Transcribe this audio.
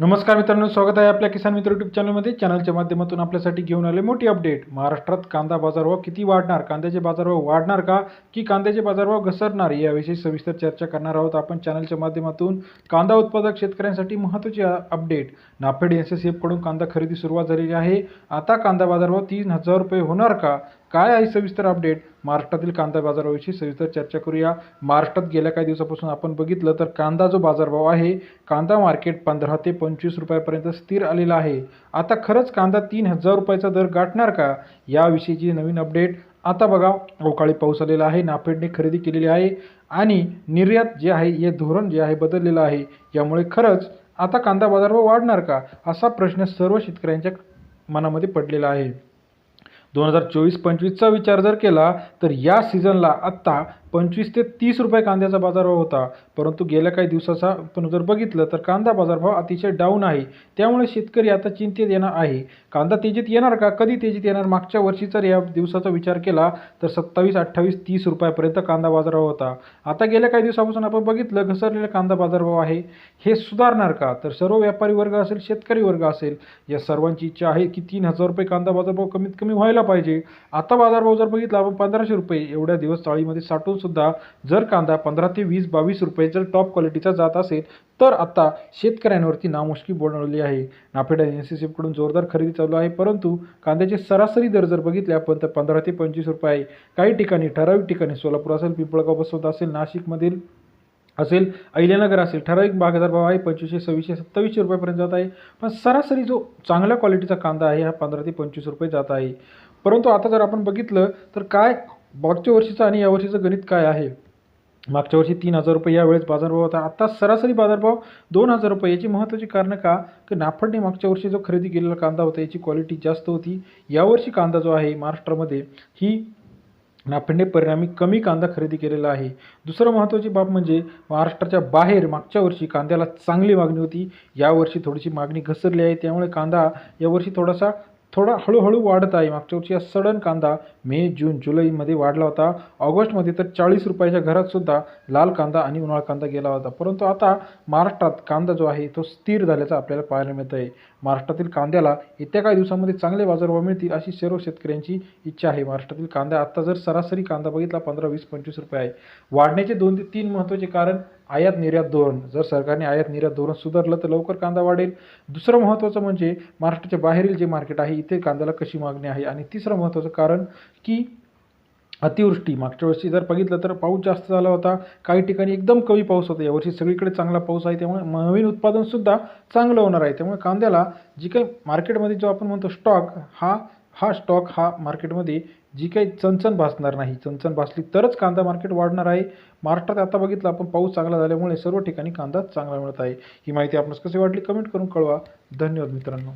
नमस्कार मित्रांनो स्वागत आहे आपल्या किसान मित्र युट्यूब चॅनलमध्ये चॅनलच्या माध्यमातून आपल्यासाठी घेऊन आले मोठी अपडेट महाराष्ट्रात कांदा बाजारभाव किती वाढणार? कांद्याचे बाजारभाव वाढणार का? की कांद्याचे बाजारभाव घसरणार? याविषयी सविस्तर चर्चा करणार आहोत आपण चॅनलच्या माध्यमातून. कांदा उत्पादक शेतकऱ्यांसाठी महत्त्वाची अपडेट नाफेड एस एसकडून कांदा खरेदी सुरुवात झालेली आहे. आता कांदा बाजारभाव तीन हजार रुपये होणार का? काय आहे सविस्तर अपडेट महाराष्ट्रातील कांदा बाजाराविषयी सविस्तर चर्चा करूया. महाराष्ट्रात गेल्या काही दिवसापासून आपण बघितलं तर कांदा जो बाजारभाव आहे कांदा मार्केट पंधरा ते पंचवीस रुपयापर्यंत स्थिर आलेला आहे. आता खरंच कांदा तीन हजार रुपयाचा दर गाठणार का? याविषयीची नवीन अपडेट आता बघा अवकाळी पाऊस आलेला आहे नाफेडने खरेदी केलेली आहे आणि निर्यात जे आहे हे धोरण जे आहे बदललेलं आहे. यामुळे खरंच आता कांदा बाजारभाव वाढणार का? असा प्रश्न सर्व शेतकऱ्यांच्या मनामध्ये पडलेला आहे. दोन हजार चोवीस पंचवीसचा विचार जर केला तर या सीझनला आत्ता पंचवीस ते तीस रुपये कांद्याचा बाजारभाव होता. परंतु गेल्या काही दिवसाचा आपण जर बघितलं तर कांदा बाजारभाव अतिशय डाऊन आहे. त्यामुळे शेतकरी आता चिंतेत येणार आहे. कांदा तेजीत येणार का? कधी तेजीत येणार? मागच्या वर्षी जर या दिवसाचा विचार केला तर सत्तावीस अठ्ठावीस तीस रुपयापर्यंत कांदा बाजारभाव होता. आता गेल्या काही दिवसापासून आपण बघितलं घसरलेला कांदा बाजारभाव आहे. हे सुधारणार का? तर सर्व व्यापारी वर्ग असेल शेतकरी वर्ग असेल या सर्वांची इच्छा आहे की तीन हजार रुपये कांदा बाजारभाव कमीत कमी व्हायला पाहिजे. आता बाजारभाव जर बघितला आपण पंधराशे रुपये एवढ्या दिवस चाळीमध्ये साठवून सुद्धा जर कांदा पंधरा ते वीस बावीस रुपये जर टॉप क्वालिटीचा जात असेल तर आता शेतकऱ्यांवरती नामुष्की बोलवली आहे. नाफेड आणि जोरदार खरेदी चालू आहे परंतु कांद्याचे सरासरी दर जर बघितले आपण तर पंधरा ते पंचवीस रुपये आहे. काही ठिकाणी ठराविक ठिकाणी सोलापूर असेल पिंपळगाव बसवत असेल नाशिकमधील असेल अहिल्यानगर असेल ठराविक बाजारभाव आहे पंचवीसशे सव्वीसशे सत्तावीसशे रुपयापर्यंत जात आहे. पण सरासरी जो चांगल्या क्वालिटीचा कांदा आहे हा पंधरा ते पंचवीस रुपये जात आहे. परंतु आता जर आपण बघितलं तर काय मागच्या वर्षीचं आणि यावर्षीचं गणित काय आहे? मागच्या वर्षी तीन हजार रुपये यावेळेस बाजारभाव होता. आता सरासरी बाजारभाव दोन हजार रुपये याची महत्त्वाची कारणं का? की नाफडने मागच्या वर्षी जो खरेदी केलेला कांदा होता याची क्वालिटी जास्त होती. यावर्षी कांदा जो आहे महाराष्ट्रामध्ये ही नाफेडने परिणामी कमी कांदा खरेदी केलेला आहे. दुसरं महत्त्वाची बाब म्हणजे महाराष्ट्राच्या बाहेर मागच्या वर्षी कांद्याला चांगली मागणी होती. यावर्षी थोडीशी मागणी घसरली आहे. त्यामुळे कांदा यावर्षी थोडासा थोडा हळूहळू वाढत आहे. मागच्या वर्षी हा सडन कांदा मे जून जुलैमध्ये वाढला होता. ऑगस्टमध्ये तर चाळीस रुपयाच्या घरातसुद्धा लाल कांदा आणि उन्हाळा कांदा गेला होता. परंतु आता महाराष्ट्रात कांदा जो आहे तो स्थिर झाल्याचा आपल्याला पाहायला मिळत आहे महाराष्ट्रातील कांद्याला येत्या काही दिवसामध्ये चांगले बाजारभाव मिळतील अशी सर्व शेतकऱ्यांची इच्छा आहे. महाराष्ट्रातील कांदा आता जर सरासरी कांदा बघितला पंधरा वीस पंचवीस रुपये आहे. वाढण्याचे दोन ते तीन महत्त्वाचे कारण आयात निर्यात धोरण. जर सरकारने आयात निर्यात धोरण सुधारलं तर लवकर कांदा वाढेल. दुसरं महत्त्वाचं म्हणजे महाराष्ट्राच्या बाहेरील जे मार्केट आहे इथे कांद्याला कशी मागणी आहे? आणि तिसरं महत्त्वाचं कारण की अतिवृष्टी. मागच्या वर्षी जर बघितलं तर पाऊस जास्त झाला होता. काही ठिकाणी एकदम कमी पाऊस होता. यावर्षी सगळीकडे चांगला पाऊस आहे. त्यामुळे नवीन उत्पादनसुद्धा चांगलं होणार आहे. त्यामुळे कांद्याला जी काही मार्केटमध्ये जो आपण म्हणतो स्टॉक हा हा स्टॉक हा मार्केटमध्ये जी काही चणचण भासणार नाही. चणचण भासली तरच कांदा मार्केट वाढणार आहे. महाराष्ट्रात आता बघितलं आपण पाऊस चांगला झाल्यामुळे सर्व ठिकाणी कांदा चांगला मिळत आहे. ही माहिती आपणास कशी वाटली कमेंट करून कळवा. धन्यवाद मित्रांनो.